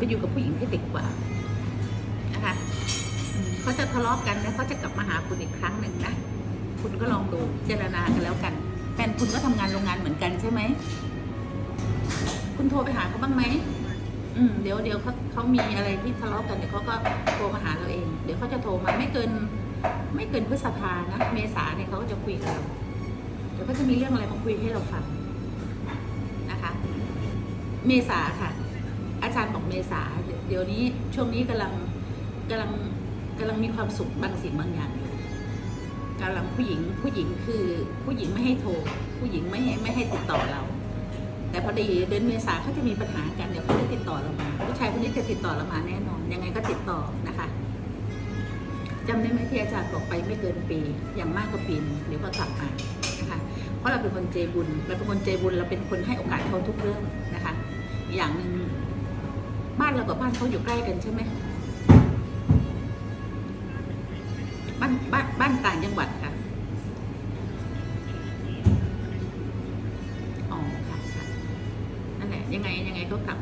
ไปอยู่กับผู้หญิงที่เด็กกว่านะคะเขาจะทะเลาะกันแล้วเขาจะกลับมาหาคุณอีกครั้งหนึ่งนะคุณก็ลองดูเจรนากันแล้วกันแฟนคุณก็ทำงานโรงงานเหมือนกันใช่ไหมคุณโทรไปหาเขาบ้างไหมอืมเดี๋ยวเดี๋ยวเขาเขามีอะไรที่ทะเลาะกันเดี๋ยวเขาก็โทรมาหาเราเอง เดี๋ยวเขาจะโทรมาไม่เกิน ไม่เกินพฤษภานะเมษาเนี่ยเขาก็จะคุยกับเราเดี๋ยวเขาจะมีเรื่องอะไรมาคุยให้เราฟังนะคะ เมษาค่ะ อาจารย์บอกเมษาเดี๋ยวนี้ช่วงนี้กำลังกำลังกำลังมีความสุขบางสิ่งบางอย่างอยู่กำลังผู้หญิงผู้หญิงคือผู้หญิงไม่ให้โทร ผู้หญิงไม่ให้ไม่ให้ติดต่อเรา แต่พอดีเดือนเมษาเขาจะมีปัญหากันเดี๋ยวเขาจะติดต่อเรามาผู้ชายคนนี้จะติดต่อเรามาแน่นอน ยังไงก็ติดต่อนะคะจำได้ไหมที่อาจารย์บอกไปไม่เกินปี อย่างมากก็ปีหนึงเดี๋ยวก็กลับมานะคะ เพราะเราเป็นคนเจบุญเราเป็นคนเจบุญเราเป็นคนให้โอกาสเขาทุกเรื่องนะคะ อย่างหนึ่ง บ้านเรากับบ้านเขาอยู่ใกล้กันใช่ไหมบ้านบ้านบ้านต่างจังหวัดค่ะอ๋อค่ะค่ะนั่นแหละยังไงยังไงก็กลับ